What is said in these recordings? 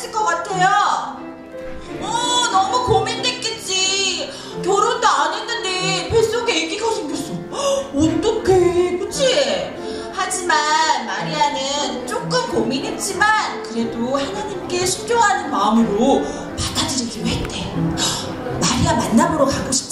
않았을 것 같아요. 어, 너무 고민됐겠지. 결혼도 안 했는데 뱃속에 아기가 생겼어. 헉, 어떡해, 그치? 하지만 마리아는 조금 고민했지만 그래도 하나님께 순종하는 마음으로 받아들이기로 했대. 마리아 만나보러 가고 싶어.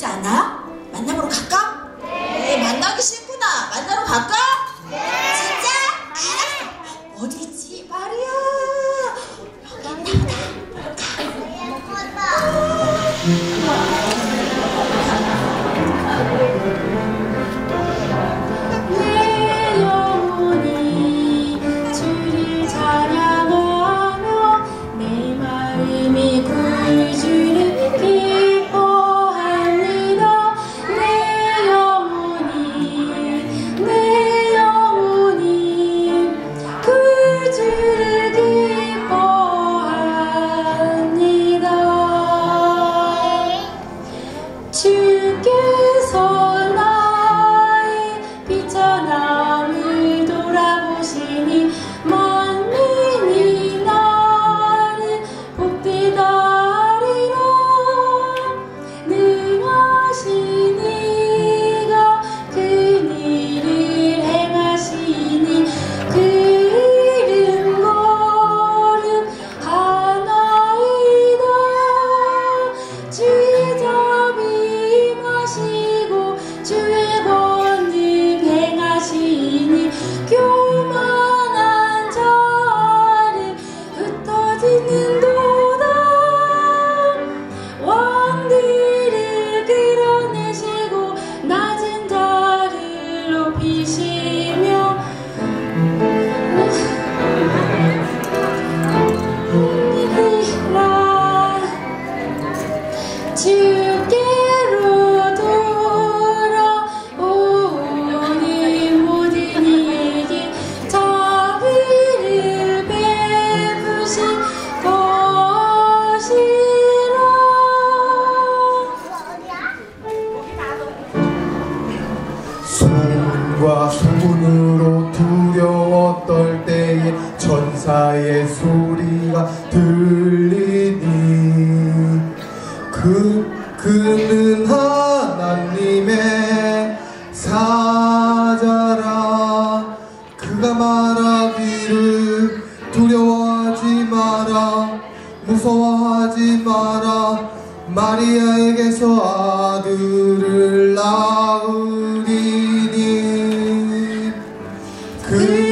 주께로 돌아오니 모든 일이 자비를 베푸신 것이라. 손과 손으로 두려웠던 때에 천사의 소리가 들려 그, 그는 하나님의 사자라. 그가 말하기를 두려워하지 마라 무서워하지 마라. 마리아에게서 아들을 낳으리니. 그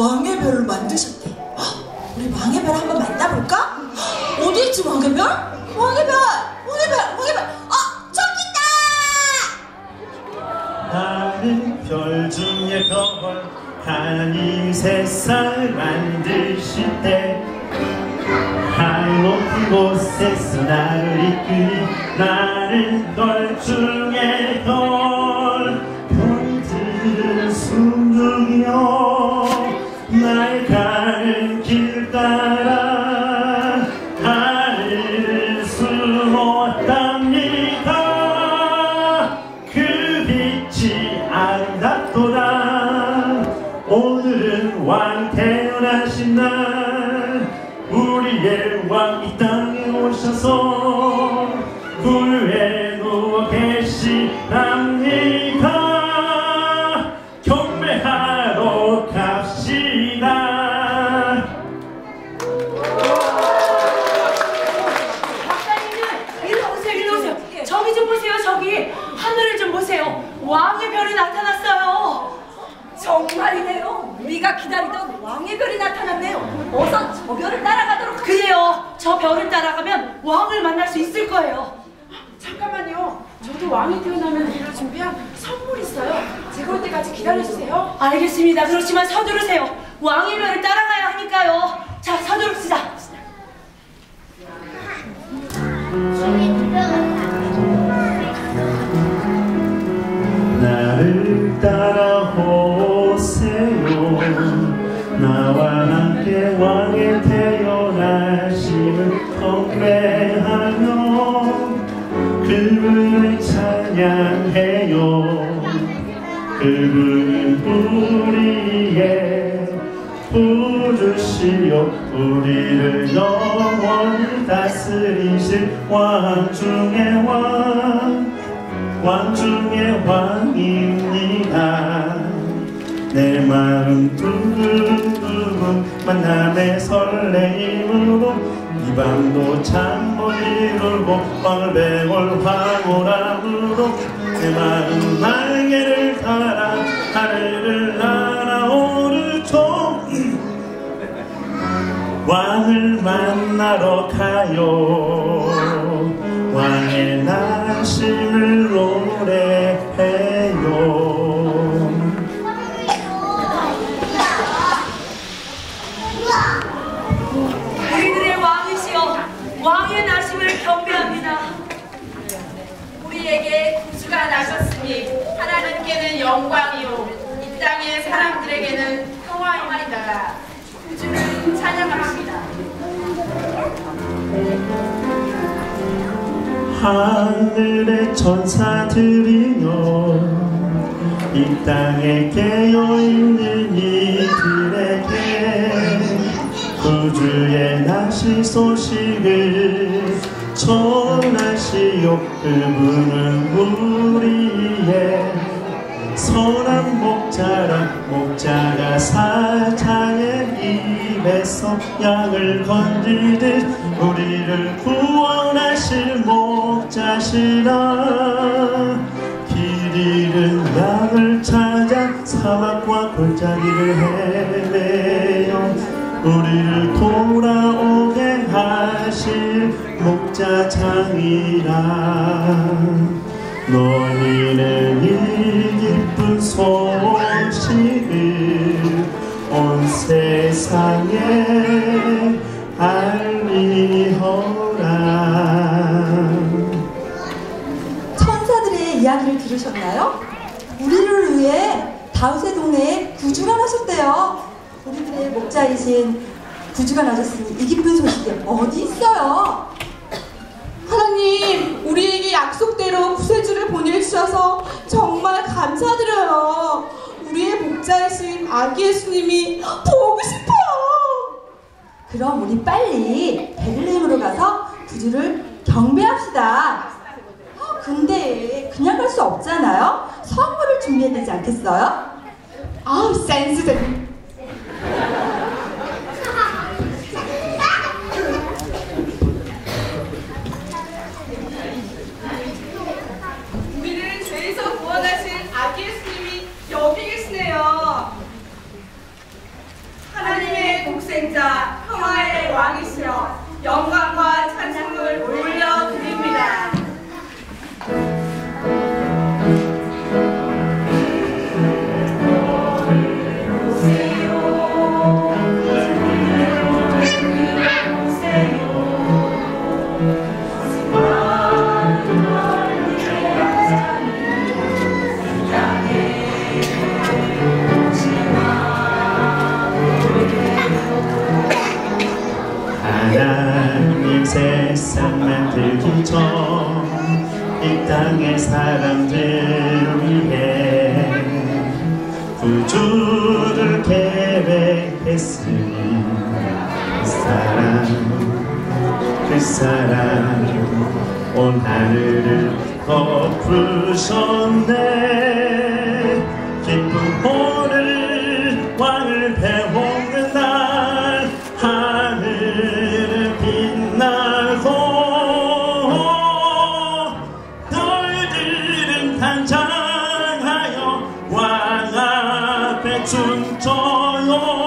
왕의 별을 만드셨대. 우리 왕의 별 한번 만나볼까? 어디 있지 왕의 별? 왕의 별, 왕의 별, 왕의 별. 아 저기 있다. 나는 별 중에 별 하나님 세상을 만드실 때 하늘 높은 곳에서 나를 이끄니 나는 별 중에 별 별들은 순둥이여 왕의 별이 나타났어요 정말이네요. 우리가 기다리던 왕의 별이 나타났네요. 어서 저 별을 따라가도록 그래요 저 별을 따라가면 왕을 만날 수 있을 거예요 잠깐만요. 저도 왕이 태어나면 드릴 준비한 선물 있어요. 제가 올 때까지 기다려주세요. 알겠습니다 그렇지만 서두르세요 왕의 별을 따라가야 하니까요 자 서두릅시다 그분을 찬양해요. 그분은 우리의 부르시오 우리를 영원히 다스리실 왕 중의 왕 왕중의 왕입니다. 내 마음 두근두근 만남의 설레임으로 이 밤도 잠못 이루고 황홀배월 황홀함으로 내 마음 날개를 달아 하늘을 날아오르죠 왕을 만나러 가요. 왕의 나심을 노래 영광이요 이 땅의 사람들에게는 평화이다. 구주를 찬양합시다. 하늘의 천사들이여 이 땅에 깨어있는 이들에게 구주의 나시 소식을 전하시오 그분은 우리의 선한 목자라 목자가 사자의 입에서 양을 건지듯 우리를 구원하실 목자시라. 길 잃은 양을 찾아 사막과 골짜기를 헤매요. 우리를 돌아오게 하실 목자장이라. 너희는 이 기쁜 소식을 온 세상에 알리허라 천사들의 이야기를 들으셨나요? 우리를 위해 다윗의 동네에 구주가 나셨대요. 우리들의 목자이신 구주가 나셨으니 이 기쁜 소식이 어디 있어요? 하나님, 우리에게 약속대로 구세주를 보내주셔서 정말 감사드려요. 우리의 목자이신 아기 예수님이 보고 싶어요. 그럼 우리 빨리 베들레헴으로 가서 구주를 경배합시다. 어, 근데 그냥 갈 수 없잖아요. 선물을 준비해야 되지 않겠어요? 아기 예수님이 그 사랑 온 하늘을 덮으셨네. 기쁜 오늘 왕을 배우는 날 하늘 빛나고 너희들은 단장하여 왕 앞에 춤춰요.